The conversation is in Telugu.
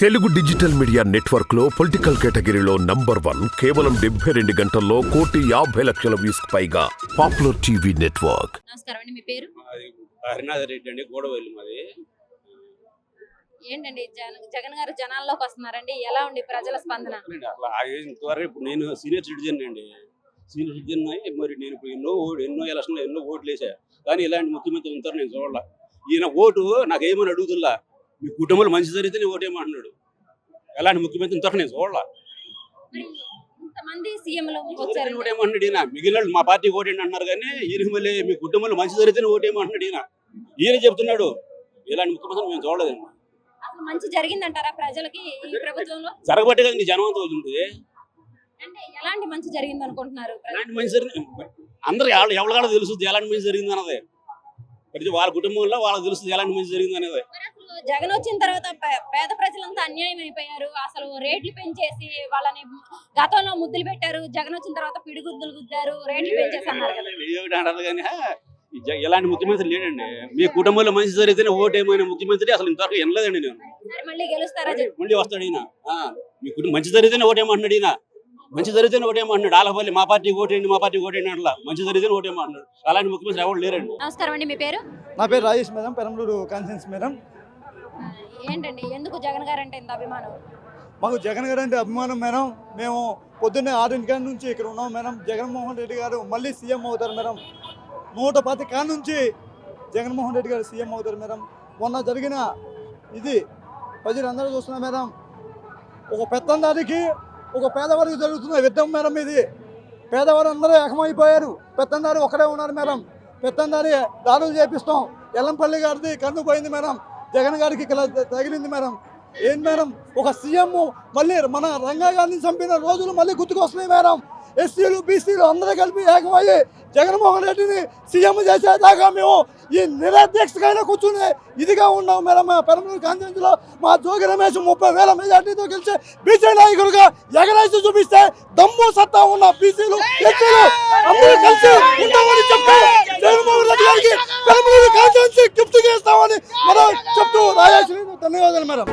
తెలుగు డిజిటల్ మీడియా నెట్వర్క్లో పొలిటికల్ కేటగిరీలో నంబర్ వన్ కేవలం డెబ్బై రెండు గంటల్లో కోటి యాభై లక్షల వ్యూస్ పైగా పాపులర్ టీవీ నెట్వర్క్. నమస్కారం అండి మీ పేరు? మాది హరినాథ్ రెడ్డి అండి గోడవల్లి మాది. ఏంటండి జగన్ జగన్ గారు జనాల్లోకి వస్తున్నారండి ఎలా ఉంది ప్రజల స్పందన? అట్లా ఇంతవరకు ఇప్పుడు నేను సీనియర్ సిటిజన్ అండి. సీనియర్ సిటిజన్ అయి మరి నేను ఇప్పుడు ఎన్నో ఓ- ఎన్నో ఎలక్షన్లో ఎన్నో ఓట్లు వేసా కానీ ఇలాంటి ముఖ్యమంత్రి ఉంటారు నేను చూడాల. ఈయన ఓటు నాకు ఏమని అడుగుతుల్లా? మీ కుటుంబంలో మంచి జరిగితే నేను ఓటేయమంటున్నాడు ఎలాంటి ముఖ్యమంత్రి ఇంతవరకు నేను చూడాల ఓటేయమంటున్నాడు ఈయన. మిగిలిన వాళ్ళు మా పార్టీ ఓటేయండి అంటున్నారు కానీ ఈయన మళ్ళీ మీ కుటుంబంలో మంచి జరిగితేనే ఓటేయమంటున్నాడు ఈయన. ఈయన చెప్తున్నాడు ఇలాంటి ముఖ్యమంత్రి మేము చూడలేదండి మంచి జరిగిందంటారా ప్రజలకి ఈ ప్రభుత్వంలో? జరగబట్టే కదా జనం అంతా అంటే ఎలాంటి మంచి జరిగింది అనుకుంటున్నారు? ఎలాంటి మంచి జరిగింది అందరు ఎవరు ఎవరికాడ తెలుస్తుంది ఎలాంటి మంచి జరిగింది అన్నది ప్రతి వాళ్ళ కుటుంబంలో వాళ్ళకి తెలుస్తుంది ఎలాంటి మంచి జరిగింది అనేది జగన్ వచ్చిన తర్వాత పేద ప్రజలంతా అన్యాయం అయిపోయారు. అసలు రేట్లు పెంచేసి వాళ్ళని గతంలో ముద్దులు పెట్టారు. జగన్ వచ్చిన తర్వాత పిడిగుద్దులు గుద్దారు. రేట్లు పెంచేసి అన్నారు ఎలాంటి ముఖ్యమంత్రి లేడండి. మీ కుటుంబంలో మంచి జరిగితేనే ఓటేమైన ముఖ్యమంత్రి అసలు ఇంతవరకు వినలేదండి నేను. సరే మళ్ళీ గెలుస్తారా? మళ్ళీ వస్తాడు ఈయన. మీ కుటుంబం మంచి జరిగితేనే ఓటేయమంటున్నాడు ఈయన. మంచి జరిగితేనే ఓటేయమంటున్నాడు. ఆలపల్లి మా పార్టీ ఓటేయండి మా పార్టీ ఓటేయండి అట్లా మంచి జరిగితేనే ఓటేయమంటున్నాడు. అలాంటి ముఖ్యమంత్రి ఎవరు లేరండి? నమస్కారం అండి మీ పేరు? నా పేరు రాజేష్ మేడం పెరంబలూరు కాన్సెన్స్ మేడం. ఏంటండి? ఎందుకు జగన్ గారు అంటే ఇంత అభిమానం? మాకు జగన్ గారు అంటే అభిమానం మేడం. మేము పొద్దున్నే ఆరింటి కాడ నుంచి ఇక్కడ ఉన్నాం మేడం. జగన్మోహన్ రెడ్డి గారు మళ్ళీ సీఎం అవుతారు మేడం. నూట పది కాడ నుంచి జగన్మోహన్ రెడ్డి గారు సీఎం అవుతారు మేడం. మొన్న జరిగిన ఇది ప్రజలందరూ చూస్తున్నారు మేడం. ఒక పెత్తందారికి ఒక పేదవారికి జరుగుతున్న యుద్ధం మేడం ఇది. పేదవారు అందరూ ఏకమైపోయారు. పెత్తందారి ఒకడే ఉన్నారు మేడం. పెత్తందారి దాడులు చేపిస్తాం. ఎల్లంపల్లి గారిది కన్ను పోయింది మేడం. జగన్ గారికి ఇక్కడ తగిలింది మేడం. ఏం మేడం? ఒక సీఎం మళ్ళీ మన రంగా గాంధీని చంపిన రోజులు మళ్ళీ గుర్తుకొస్తున్నాయి మేడం. ఎస్సీలు బీసీలు అందరూ కలిపి ఏకమయ్యి జగన్మోహన్ రెడ్డిని సీఎం చేసేదాకా మేము ఈ నిరధ్యక్షకైనా కూర్చుని ఇదిగా ఉన్నాం మేడం. మా పెరమూరు కాన్స్టిట్యూన్సీలో మా జోగి రమేష్ ముప్పై వేల మెజార్టీతో గెలిచి బీసీ నాయకులుగా ఎగరేసి చూపిస్తే దమ్ము సత్తా ఉన్న బీసీలు ఎస్సీలు అందరూ కలిసి ఉంటామని చెప్పి జగన్మోహన్ రెడ్డి గారికి పెరమూరు కాన్స్టిట్యూన్సీ గిఫ్ట్ చేస్తామని మనం చెప్తూ రాజేశ్వరి ధన్యవాదాలు మేడం.